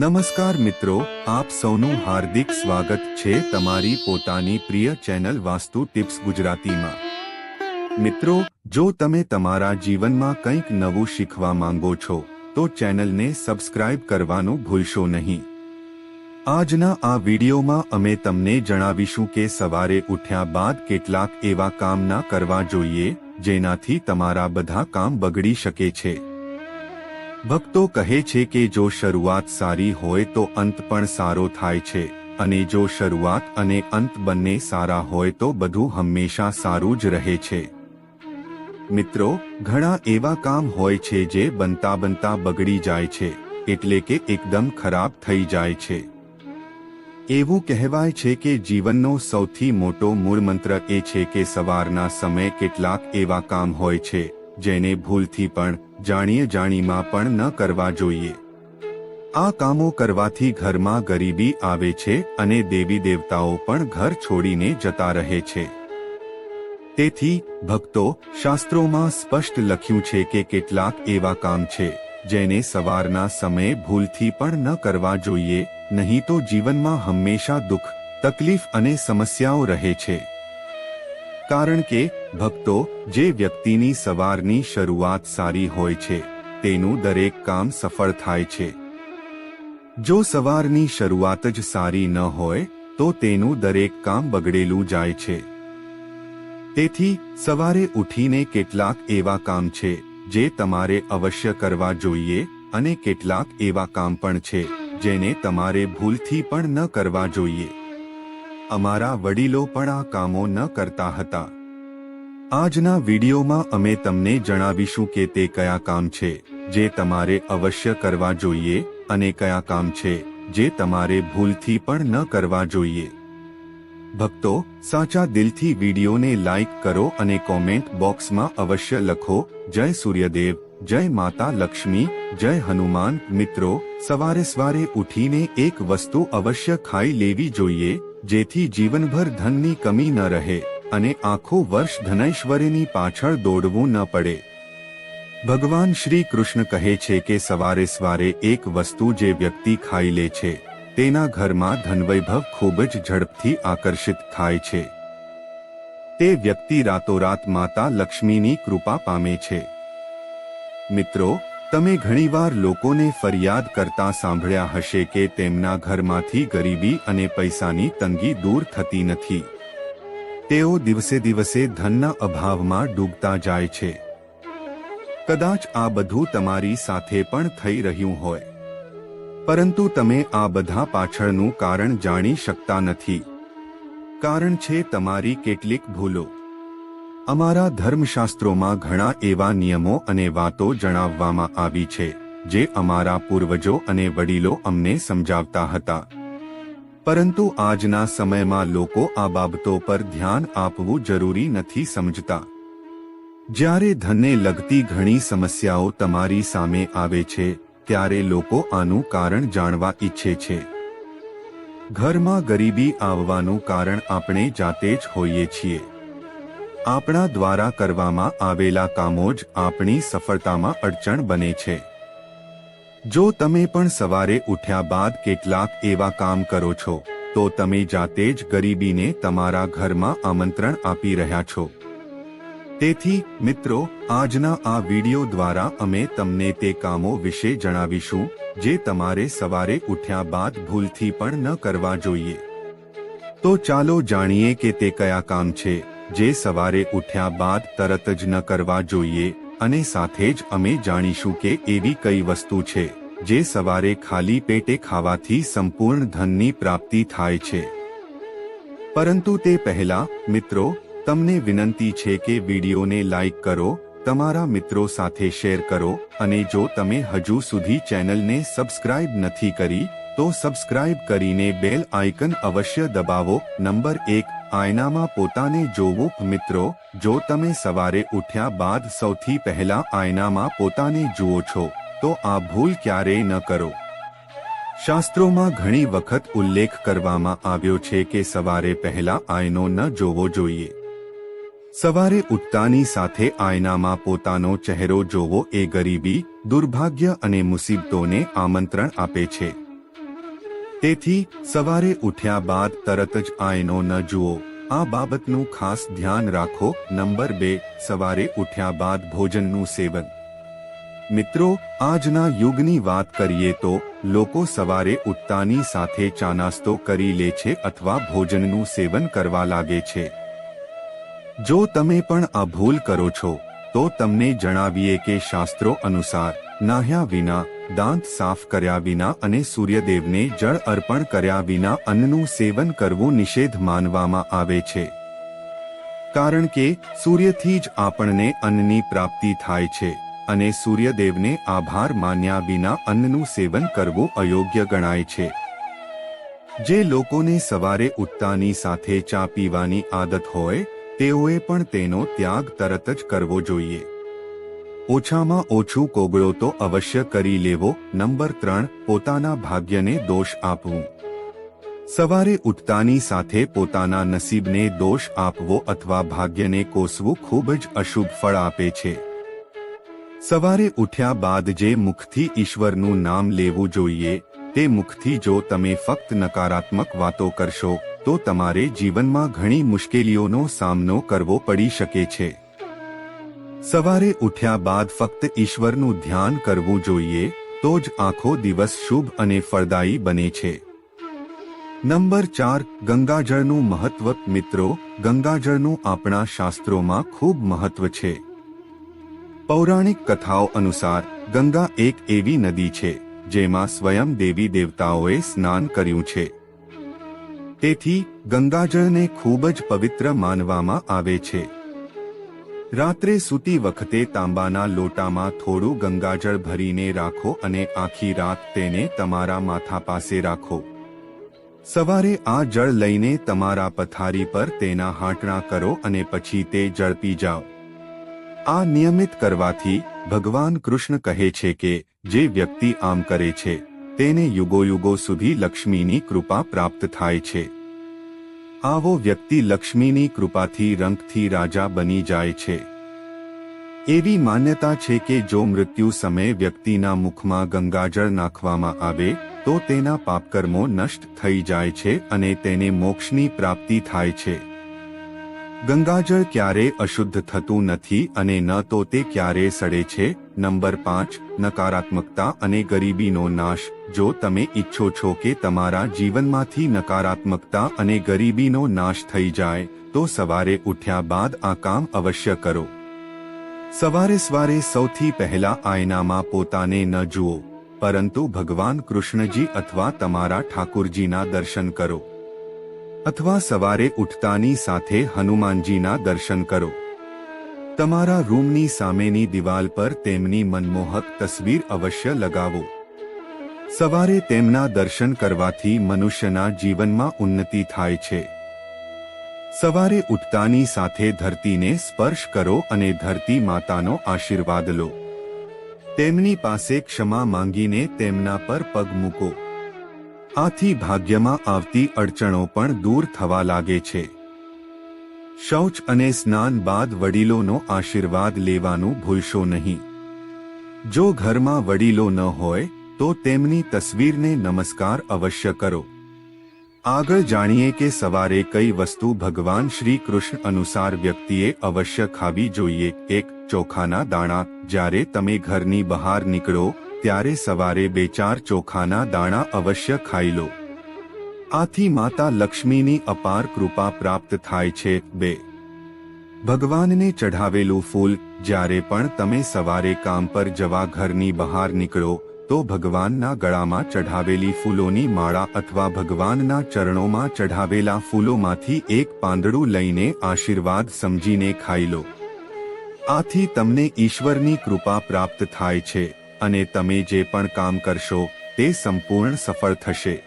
નમસ્કાર મિત્રો, આપ સૌનું હાર્દિક સ્વાગત છે તમારી પોતાની પ્રિય ચેનલ વાસ્તુ ટિપ્સ ગુજરાતીમાં. મિત્રો, જો તમે તમારા જીવનમાં કંઈક નવું શીખવા માંગો છો, તો ચેનલને સબસ્ક્રાઇબ કરવાનું ભૂલશો નહીં. આજના આ વિડીયોમાં અમે તમને જણાવીશું કે સવારે ઉઠ્યા બાદ કેટલાક એવા કામ ના કરવા જોઈએ, જેનાથી તમારા બધા કામ બગડી શકે છે. ભક્તો કહે છે કે જો શરૂઆત સારી હોય તો અંત પણ સારો થાય છે, અને જો શરૂઆત અને અંત બંને સારા હોય તો બધું હંમેશા સારું જ રહે છે. મિત્રો, ઘણા એવા કામ હોય છે જે બનતા બનતા બગડી જાય છે, એટલે કે એકદમ ખરાબ થઈ જાય છે. એવું કહેવાય છે કે જીવનનો સૌથી મોટો મૂળમંત્ર એ છે કે સવારના સમય કેટલાક એવા કામ હોય છે, જેને ભૂલથી પણ જાણીએ જાણીમાં પણ ન કરવા જોઈએ. આ કામો કરવાથી ઘરમાં ગરીબી આવે છે અને દેવી દેવતાઓ પણ ઘર છોડીને જતા રહે છે. તેથી, ભક્તો, શાસ્ત્રોમાં સ્પષ્ટ લખ્યું છે કે કેટલાક એવા કામ છે, જેને સવારના સમયે ભૂલથી પણ ન કરવા જોઈએ, નહીં તો જીવનમાં હંમેશા દુઃખ, તકલીફ અને સમસ્યાઓ રહે છે. કારણ કે ભક્તો જે વ્યક્તિની સવારની શરૂઆત સારી હોય છે, તેનું દરેક કામ સફળ થાય છે. જો સવારની શરૂઆત જ સારી ન હોય, તો તેનું દરેક કામ બગડેલું જાય છે. તેથી, સવારે ઉઠીને કેટલાક એવા કામ છે, જે તમારે અવશ્ય કરવા જોઈએ અને કેટલાક એવા કામ પણ છે, જેને તમારે ભૂલથી પણ ન કરવા જોઈએ. અમારા વડીલો પણ આ કામો ન કરતા હતા. આજના વિડીયોમાં અમે તમને જણાવીશું કે તે કયા કામ છે, જે તમારે અવશ્ય કરવા જોઈએ અને કયા કામ છે, જે તમારે ભૂલથી પણ ન કરવા જોઈએ. ભક્તો, સાચા દિલથી વિડીયોને લાઇક કરો અને કોમેન્ટ બોક્સમાં અવશ્ય લખો, જય સૂર્યદેવ, જય માતા લક્ષ્મી, જય હનુમાન. મિત્રો, સવારે સવારે ઉઠીને એક વસ્તુ અવશ્ય ખાઈ લેવી જોઈએ જેથી જીવનભર ધનની કમી ન રહે અને આખું વર્ષ ધનૈશ્વર્યની પાછળ દોડવું ન પડે. ભગવાન શ્રી કૃષ્ણ કહે છે કે સવારે સવારે એક વસ્તુ જે વ્યક્તિ ખાઈ લે છે, તેના ઘરમાં ધનવૈભવ ખૂબ જ ઝડપથી આકર્ષિત થાય છે. તે વ્યક્તિ રાતોરાત માતા લક્ષ્મીની કૃપા પામે છે. મિત્રો તમે ઘણીવાર લોકોને ફરિયાદ કરતા સાંભળ્યા હશે કે તેમના ઘરમાંથી ગરીબી અને પૈસાની તંગી દૂર થતી નથી. તેઓ દિવસે દિવસે ધનના અભાવમાં ડૂબતા જાય છે. કદાચ આ બધું તમારી સાથે પણ થઈ રહ્યું હોય. પરંતુ તમે આ બધા પાછળનું કારણ જાણી શકતા નથી. કારણ છે તમારી કેટલીક ભૂલો. અમારા ધર્મશાસ્ત્રોમાં ઘણા એવા નિયમો અને વાતો જણાવવામાં આવી છે, જે અમારા પૂર્વજો અને વડીલો અમને સમજાવતા હતા. પરંતુ આજના સમયમાં લોકો આ બાબતો પર ધ્યાન આપવું જરૂરી નથી સમજતા. જ્યારે ધનને લગતી ઘણી સમસ્યાઓ તમારી સામે આવે છે, ત્યારે લોકો આનું કારણ જાણવા ઈચ્છે છે. ઘરમાં ગરીબી આવવાનું કારણ આપણે જાતે જ હોઈએ છીએ. આપણા દ્વારા કરવામાં આવેલા કામો જ આપણી સફળતામાં અડચણ બને છે. જો તમે પણ સવારે ઉઠ્યા બાદ કેટલાક એવા કામ કરો છો, તો તમે જાતે જ ગરીબીને તમારા ઘરમાં આમંત્રણ આપી રહ્યા છો. તેથી, મિત્રો, આજના આ વિડિયો દ્વારા અમે તમને તે કામો વિશે જણાવીશું, જે તમારે સવારે ઉઠ્યા બાદ ભૂલથી પણ ન કરવા જોઈએ. તો ચાલો જાણીએ કે તે કયા કામ છે. જે સવારે ઉઠ્યા બાદ તરત જ ન કરવા જોઈએ અને સાથે જ અમે જાણીશું કે એવી કઈ વસ્તુ છે, જે સવારે ખાલી પેટે ખાવાથી સંપૂર્ણ ધનની પ્રાપ્તિ થાય છે. પરંતુ તે પહેલા, મિત્રો, તમને વિનંતી છે કે વિડીયોને લાઇક કરો, તમારા મિત્રો સાથે શેર કરો, અને જો તમે હજુ સુધી ચેનલને સબસ્ક્રાઇબ નથી કરી, તો સબસ્ક્રાઇબ કરીને બેલ આઇકન અવશ્ય દબાવો, નંબર એક આયનામાં પોતાને જોવું મિત્રો, જો તમે સવારે ઉઠ્યા બાદ સૌથી પહેલા આયનામાં પોતાને જુઓ છો, તો આ ભૂલ ક્યારેય ન કરો. શાસ્ત્રોમાં ઘણી વખત ઉલ્લેખ કરવામાં આવ્યો છે કે સવારે પહેલા આયનો ન જોવો જોઈએ. સવારે ઉઠતાની સાથે આયનામાં પોતાનો ચહેરો જોવો એ ગરીબી, દુર્ભાગ્ય અને મુસીબતોને આમંત્રણ આપે છે. તેથી સવારે ઉઠ્યા બાદ તરત જ આયનો ન જુઓ. આ બાબતનું ખાસ ધ્યાન રાખો. નંબર બે, સવારે ઉઠ્યા બાદ ભોજનનું સેવન. મિત્રો, આજના યુગની વાત કરીએ તો, લોકો સવારે ઉઠતાની સાથે ચા નાસ્તો કરી લે છે અથવા ભોજનનું સેવન કરવા લાગે છે. જો તમે પણ આ ભૂલ કરો છો, તો તમને જણાવીએ કે શાસ્ત્રો અનુસાર નાહ્યા વિના, દાંત સાફ કર્યા વિના અને સૂર્યદેવને જળ અર્પણ કર્યા વિના અન્નનું સેવન કરવું નિષેધ માનવામાં આવે છે. કારણ કે, સૂર્યથી જ આપણને અન્નની પ્રાપ્તિ થાય છે અને સૂર્યદેવને આભાર માન્યા વિના અન્નનું સેવન કરવું અયોગ્ય ગણાય છે. જે લોકોને સવારે ઉઠતાની સાથે ચા પીવાની આદત હોય, તેઓએ પણ તેનો ત્યાગ તરત જ કરવો જોઈએ. ઓછામાં ઓછું કોગળો તો અવશ્ય કરી લેવો. નંબર ત્રણ, પોતાના ભાગ્યને દોષ આપવું. સવારે ઉઠતાની સાથે પોતાના નસીબને દોષ આપવો અથવા ભાગ્યને કોસવું ખૂબ જ અશુભ ફળ આપે છે. સવારે ઉઠ્યા બાદ જે મુખથી ઈશ્વરનું નામ લેવું જોઈએ, તે મુખથી જો તમે ફક્ત નકારાત્મક વાતો કરશો, તો તમારે જીવનમાં ઘણી મુશ્કેલીઓનો સામનો કરવો પડી શકે છે. સવારે ઉઠ્યા બાદ ફક્ત ઈશ્વરનું ધ્યાન કરવું જોઈએ, તો જ આખો દિવસ શુભ અને ફળદાયી બને છે. નંબર ચાર, ગંગાજળનું મહત્વ. મિત્રો, ગંગાજળનું આપણા શાસ્ત્રોમાં ખૂબ મહત્વ છે. પૌરાણિક કથાઓ અનુસાર, ગંગા એક એવી નદી છે, જેમાં સ્વયં દેવી દેવતાઓએ સ્નાન કર્યું છે. તેથી, ગંગાજળને ખૂબ જ પવિત્ર માનવામાં આવે છે. રાત્રે સૂતી વખતે તાંબાના લોટામાં થોડું ગંગાજળ ભરીને રાખો અને આખી રાત તેને તમારા માથા પાસે રાખો. સવારે આ જળ લઈને તમારા પથારી પર તેના હાંટણા કરો અને પછી તે જળ પી જાઓ. આ નિયમિત કરવાથી ભગવાન કૃષ્ણ કહે છે કે, જે વ્યક્તિ આમ કરે છે, તેને યુગો યુગો સુધી લક્ષ્મીની કૃપા પ્રાપ્ત થાય છે. આવો વ્યક્તિ લક્ષ્મીની કૃપાથી રંગથી રાજા બની જાય છે. એવી માન્યતા છે કે જો મૃત્યુ સમયે વ્યક્તિના મુખમાં ગંગાજળ નાખવામાં આવે, તો તેના પાપકર્મો નષ્ટ થઈ જાય છે અને તેને મોક્ષની પ્રાપ્તિ થાય છે. ગંગાજળ ક્યારે અશુદ્ધ થતું નથી અને ન તો તે ક્યારે સડે છે? નંબર પાંચ, નકારાત્મકતા અને ગરીબીનો નાશ. જો તમે ઈચ્છો છો કે તમારા જીવનમાંથી નકારાત્મકતા અને ગરીબીનો નાશ થઈ જાય, તો સવારે ઉઠ્યા બાદ આ કામ અવશ્ય કરો. સવારે સવારે સૌથી પહેલા આયનામાં પોતાને ન જુઓ, પરંતુ ભગવાન કૃષ્ણજી અથવા તમારા ઠાકુરજીના દર્શન કરો. અથવા સવારે ઉઠતાની સાથે હનુમાનજીના દર્શન કરો. તમારા રૂમની સામેની દિવાલ પર તેમની મનમોહક તસવીર અવશ્ય લગાવો. સવારે તેમના દર્શન કરવાથી મનુષ્યના જીવનમાં ઉન્નતિ થાય છે. સવારે ઉઠતાની સાથે ધરતીને સ્પર્શ કરો અને ધરતી માતાનો આશીર્વાદ લો. તેમની પાસે ક્ષમા માંગીને તેમના પર પગ મૂકો. આથી ભાગ્યમાં આવતી અડચણો પણ દૂર થવા લાગે છે. શૌચ અને સ્નાન બાદ વડીલોનો આશીર્વાદ લેવાનું ભૂલશો નહીં. જો ઘરમાં વડીલો ન હોય, તો તેમની તસવીરને નમસ્કાર અવશ્ય કરો. આગળ જાણીએ કે સવારે કઈ વસ્તુ ભગવાન શ્રી કૃષ્ણ અનુસાર વ્યક્તિએ અવશ્ય ખાવી જોઈએ. એક, ચોખાના દાણા. જ્યારે તમે ઘરની બહાર નીકળો, ત્યારે સવારે બે ચાર ચોખાના દાણા અવશ્ય ખાઈ લો. આથી માતા લક્ષ્મીની અપાર કૃપા પ્રાપ્ત થાય છે બે ભગવાનને ચઢાવેલું ફૂલ, જ્યારે પણ તમે સવારે કામ પર જવા ઘરની બહાર નીકળો, તો ભગવાનના ગળામાં ચઢાવેલી ફૂલોની માળા અથવા ભગવાનના ચરણોમાં ચઢાવેલા ફૂલોમાંથી એક પાંદડું લઈને આશીર્વાદ સમજીને ખાઈ લો. આથી તમને ઈશ્વરની કૃપા પ્રાપ્ત થાય છે, અને તમે જે પણ કામ કરશો, તે સંપૂર્ણ સફળ થશે.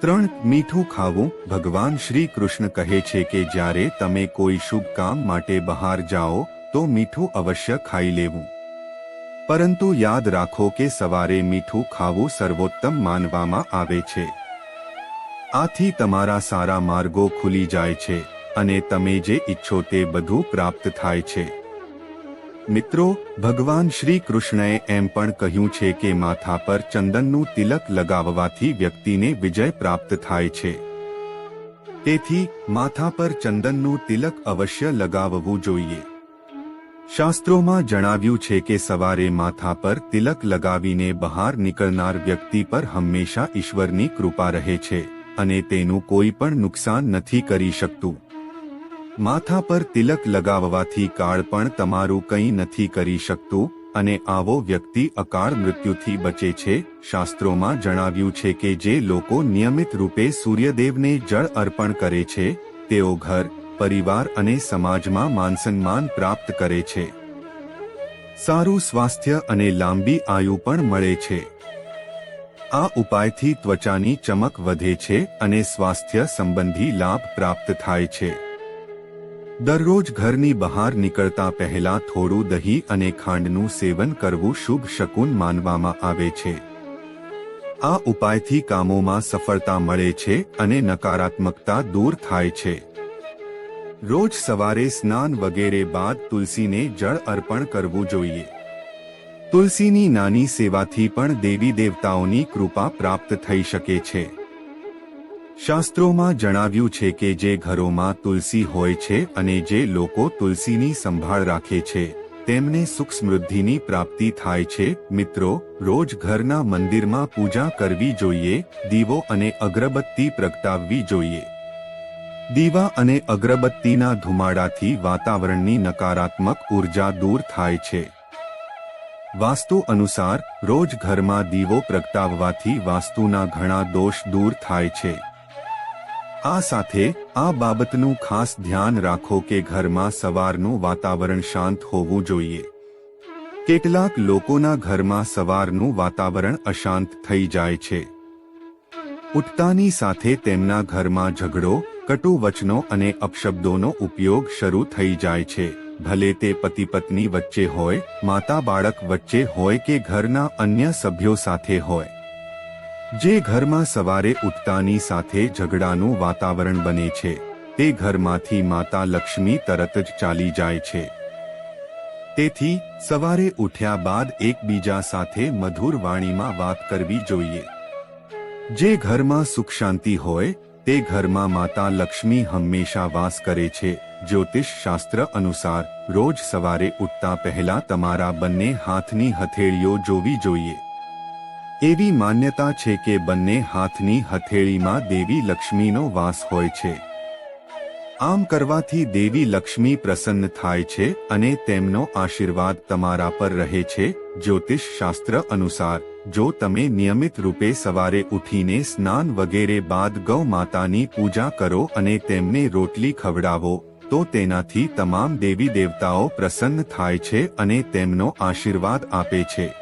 ત્રણ મીઠું ખાવું ભગવાન શ્રી કૃષ્ણ કહે છે કે જ્યારે તમે કોઈ શુભ કામ માટે બહાર જાઓ, તો મીઠું અવશ્ય ખાઈ લેવું. પરંતુ યાદ રાખો કે સવારે મીઠું ખાવું સર્વોત્તમ માનવામાં આવે છે. આથી તમારા સારા માર્ગો ખુલી જાય છે અને તમે જે ઈચ્છો તે બધું પ્રાપ્ત થાય છે. મિત્રો, ભગવાન શ્રી કૃષ્ણએ એમ પણ કહ્યું છે કે માથા પર ચંદનનું તિલક લગાવવાથી વ્યક્તિને વિજય પ્રાપ્ત થાય છે. તેથી, માથા પર ચંદનનું તિલક અવશ્ય લગાવવું જોઈએ. શાસ્ત્રોમાં જણાવ્યું છે કે સવારે માથા પર તિલક લગાવીને બહાર નીકળનાર વ્યક્તિ પર હંમેશા ઈશ્વરની કૃપા રહે છે અને તેનું કોઈ પણ નુકસાન નથી કરી શકતું. માથા પર તિલક લગાવવાથી કાળ પણ તમારું કંઈ નથી કરી શકતું, અને આવો વ્યક્તિ અકાળ મૃત્યુથી બચે છે, શાસ્ત્રોમાં જણાવ્યું છે કે જે લોકો નિયમિત રૂપે સૂર્યદેવને જળ અર્પણ કરે છે, તેઓ ઘર, પરિવાર અને સમાજમાં માનસન્માન પ્રાપ્ત કરે છે. સારું સ્વાસ્થ્ય અને લાંબી આયુ પણ મળે છે. આ ઉપાયથી ત્વચાની ચમક વધે છે અને સ્વાસ્થ્ય સંબંધી લાભ પ્રાપ્ત થાય છે. દરરોજ ઘરની બહાર નીકળતા પહેલા થોડું દહીં અને ખાંડનું સેવન કરવું શુભ શકુન માનવામાં આવે છે. આ ઉપાયથી કામોમાં સફળતા મળે છે અને નકારાત્મકતા દૂર થાય છે. રોજ સવારે સ્નાન વગેરે બાદ તુલસીને જળ અર્પણ કરવું જોઈએ. તુલસીની નાની સેવાથી પણ દેવી દેવતાઓની કૃપા પ્રાપ્ત થઈ શકે છે. શાસ્ત્રોમાં જણાવ્યું છે કે જે ઘરોમાં તુલસી હોય છે અને જે લોકો તુલસીની સંભાળ રાખે છે, તેમને સુખ સમૃદ્ધિની પ્રાપ્તિ થાય છે. મિત્રો, રોજ ઘરના મંદિરમાં પૂજા કરવી જોઈએ, દીવો અને અગરબત્તી પ્રગટાવવી જોઈએ. દીવા અને અગરબત્તીના ધુમાડાથી વાતાવરણની નકારાત્મક ઊર્જા દૂર થાય છે. વાસ્તુ અનુસાર, રોજ ઘરમાં દીવો પ્રગટાવવાથી વાસ્તુના ઘણા દોષ દૂર થાય છે. આ સાથે આ બાબતનું ખાસ ધ્યાન રાખો કે ઘરમાં સવારનું વાતાવરણ શાંત હોવું જોઈએ. કેટલાક લોકોના ઘરમાં સવારનું વાતાવરણ અશાંત થઈ જાય છે. ઉઠતાની સાથે તેમના ઘરમાં ઝઘડો કટુ વચનો અને અપશબ્દોનો ઉપયોગ શરૂ થઈ જાય છે. ભલે તે પતિ પત્ની વચ્ચે હોય માતા બાળક વચ્ચે હોય કે ઘરના અન્ય સભ્યો સાથે હોય. જે ઘરમાં સવારે ઉઠતાની સાથે ઝઘડાનું વાતાવરણ બને છે, તે ઘરમાંથી માતા લક્ષ્મી તરત જ ચાલી જાય છે. તેથી, સવારે ઉઠ્યા બાદ એકબીજા સાથે મધુર વાણીમાં વાત કરવી જોઈએ. જે ઘરમાં સુખ શાંતિ હોય, તે ઘરમાં માતા લક્ષ્મી હંમેશા વાસ કરે છે. જ્યોતિષ શાસ્ત્ર અનુસાર, રોજ સવારે ઉઠતા પહેલા તમારા બંને હાથની હથેળીઓ જોવી જોઈએ. એવી માન્યતા છે કે બંને હાથની હથેળીમાં દેવી લક્ષ્મીનો વાસ હોય છે. આમ કરવાથી દેવી લક્ષ્મી પ્રસન્ન થાય છે અને તેમનો આશીર્વાદ તમારા પર રહે છે, જ્યોતિષ શાસ્ત્ર અનુસાર, જો તમે નિયમિત રૂપે સવારે ઉઠીને સ્નાન વગેરે બાદ ગૌ માતાની પૂજા કરો અને તેમને રોટલી ખવડાવો, તો તેનાથી તમામ દેવી દેવતાઓ પ્રસન્ન થાય છે અને તેમનો આશીર્વાદ આપે છે.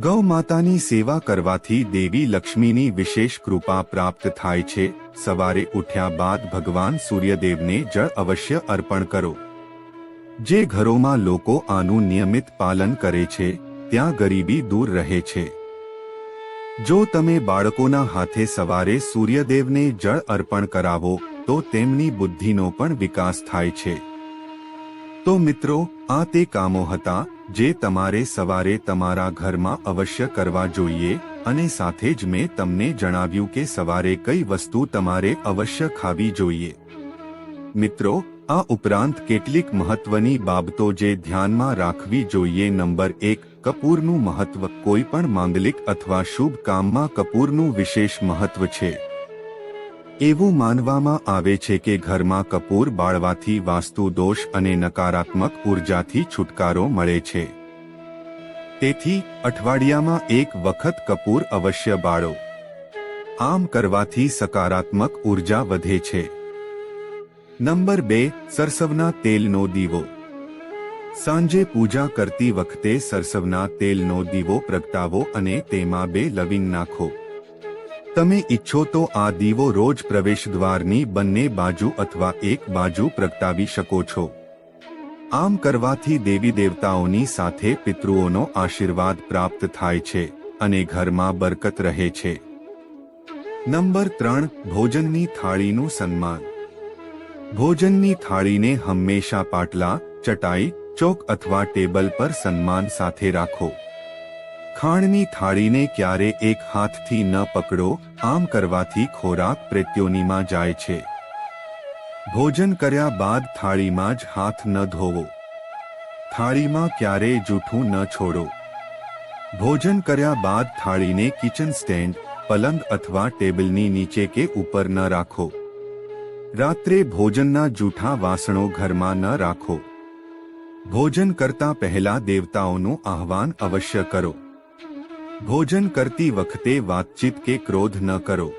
ગૌ માતાની સેવા કરવાથી દેવી લક્ષ્મીની વિશેષ કૃપા પ્રાપ્ત થાય છે. સવારે ઉઠ્યા બાદ ભગવાન સૂર્યદેવને જળ અવશ્ય અર્પણ કરો. જે ઘરોમાં લોકો આનું નિયમિત પાલન કરે છે, ત્યાં ગરીબી દૂર રહે છે. જો તમે બાળકોના હાથે સવારે સૂર્યદેવને જળ અર્પણ કરાવો, તો તેમની બુદ્ધિનો પણ વિકાસ થાય છે. તો મિત્રો, આ તે કામો હતા જે તમારે સવારે તમારા ઘરમાં અવશ્ય કરવા જોઈએ અને સાથે જ મેં તમને જણાવ્યું કે સવારે કઈ વસ્તુ તમારે અવશ્ય ખાવી જોઈએ. મિત્રો, આ ઉપરાંત કેટલીક મહત્વની બાબતો જે ધ્યાનમાં રાખવી જોઈએ. નંબર એક, કપૂરનું મહત્વ. કોઈ પણ માંગલિક અથવા શુભ કામમાં કપૂરનું વિશેષ મહત્વ છે. એવું માનવામાં આવે છે કે ઘરમાં કપૂર બાળવાથી વાસ્તુ દોષ અને નકારાત્મક ઉર્જાથી છુટકારો મળે છે. તેથી, અઠવાડિયામાં એક વખત કપૂર અવશ્ય બાળો. આમ કરવાથી સકારાત્મક ઊર્જા વધે છે. નંબર બે, સરસવના તેલનો દીવો. સાંજે પૂજા કરતી વખતે સરસવના તેલનો દીવો પ્રગટાવો અને તેમાં બે લવિંગ નાખો. તમે ઈચ્છો તો આ દીવો રોજ પ્રવેશદ્વારની બંને બાજુ અથવા એક બાજુ પ્રગટાવી શકો છો. આમ કરવાથી દેવી દેવતાઓની સાથે પિતૃઓનો આશીર્વાદ પ્રાપ્ત થાય છે અને ઘરમાં બરકત રહે છે. નંબર ત્રણ, ભોજનની થાળીનું સન્માન. ભોજનની થાળીને હંમેશા પાટલા, ચટાઈ, ચોક અથવા ટેબલ પર સન્માન સાથે રાખો. ખાણની થાળીને ક્યારે એક હાથથી ન પકડો, આમ કરવાથી ખોરાક પ્રેત્યોનીમાં જાય છે. ભોજન કર્યા બાદ થાળીમાં જ હાથ ન ધોવો. થાળીમાં ક્યારેય જૂઠું ન છોડો. ભોજન કર્યા બાદ થાળીને કિચન સ્ટેન્ડ પલંગ અથવા ટેબલની નીચે કે ઉપર ન રાખો. રાત્રે ભોજનના જૂઠા વાસણો ઘરમાં ન રાખો. ભોજન કરતા પહેલા દેવતાઓનું આહવાન અવશ્ય કરો. ભોજન કરતી વખતે વાતચીત કે ક્રોધ ન કરો.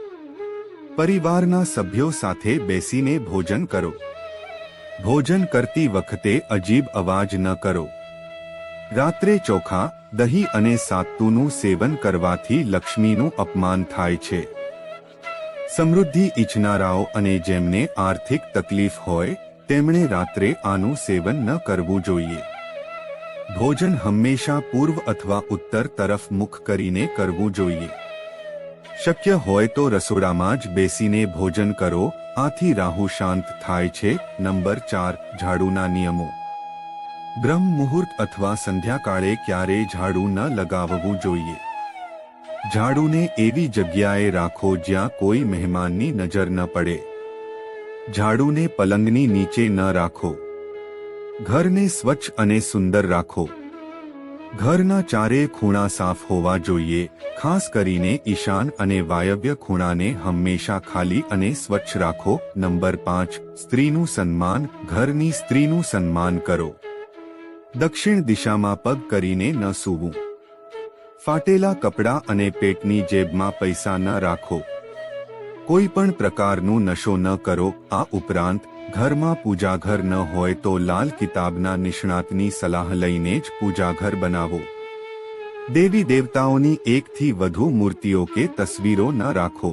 પરિવારના સભ્યો સાથે બેસીને ભોજન કરો. ભોજન કરતી વખતે અજીબ અવાજ ન કરો. રાત્રે ચોખા, દહીં અને સાત્તુનું સેવન કરવાથી લક્ષ્મીનું અપમાન થાય છે. સમૃદ્ધિ ઈચ્છનારાઓ અને જેમને આર્થિક તકલીફ હોય, તેમણે રાત્રે આનું સેવન ન કરવું જોઈએ. ભોજન હંમેશા પૂર્વ અથવા ઉત્તર તરફ મુખ કરીને કરવું જોઈએ. શક્ય હોય તો રસોડામાં જ બેસીને ભોજન કરો. આથી રાહુ શાંત થાય છે. નંબર ચાર, ઝાડુના નિયમો. બ્રહ્મ મુહૂર્ત અથવા સંધ્યાકાળે ક્યારેય ઝાડુ ન લગાવવું જોઈએ. ઝાડુને એવી જગ્યાએ રાખો જ્યાં કોઈ મહેમાનની નજર ન પડે. ઝાડુને પલંગની નીચે ન રાખો. ઘરને સ્વચ્છ અને સુંદર રાખો. ઘરના ચારે ખૂણા સાફ હોવા જોઈએ, ખાસ કરીને ઈશાન અને વાયવ્ય ખૂણાને હંમેશા ખાલી અને સ્વચ્છ રાખો. નંબર પાંચ, સ્ત્રીનું સન્માન, ઘરની સ્ત્રીનું સન્માન કરો. દક્ષિણ દિશામાં પગ કરીને ન સૂવું. ફાટેલા કપડાં અને પેટની જેબમાં પૈસા ન રાખો. કોઈ પણ પ્રકારનું નશો ન કરો. આ ઉપરાંત ઘરમાં પૂજાઘર ન હોય તો લાલ કિતાબના નિષ્ણાતની સલાહ લઈને જ પૂજાઘર બનાવો. દેવી દેવતાઓની એકથી વધુ મૂર્તિઓ કે તસવીરો ન રાખો.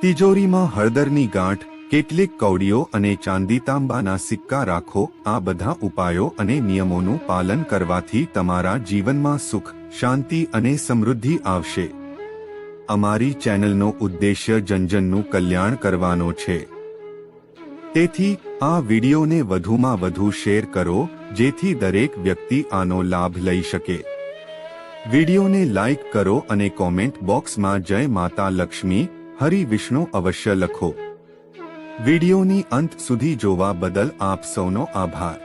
તિજોરીમાં હળદરની ગાંઠ, કેટલીક કૌડીઓ અને ચાંદી તાંબાના સિક્કા રાખો, આ બધા ઉપાયો અને નિયમોનું પાલન કરવાથી તમારા જીવનમાં સુખ, શાંતિ અને સમૃદ્ધિ આવશે. અમારી ચેનલનો ઉદ્દેશ્ય જનજનનું કલ્યાણ કરવાનો છે. તેથી આ વિડીયોને વધુમાં વધુ શેર કરો, જેથી દરેક વ્યક્તિ આનો લાભ લઈ શકે. વિડીયોને લાઇક કરો અને કોમેન્ટ બોક્સમાં જય માતા લક્ષ્મી, હરિ વિષ્ણુ અવશ્ય લખો. વિડીયોની અંત સુધી જોવા બદલ આપ સૌનો આભાર.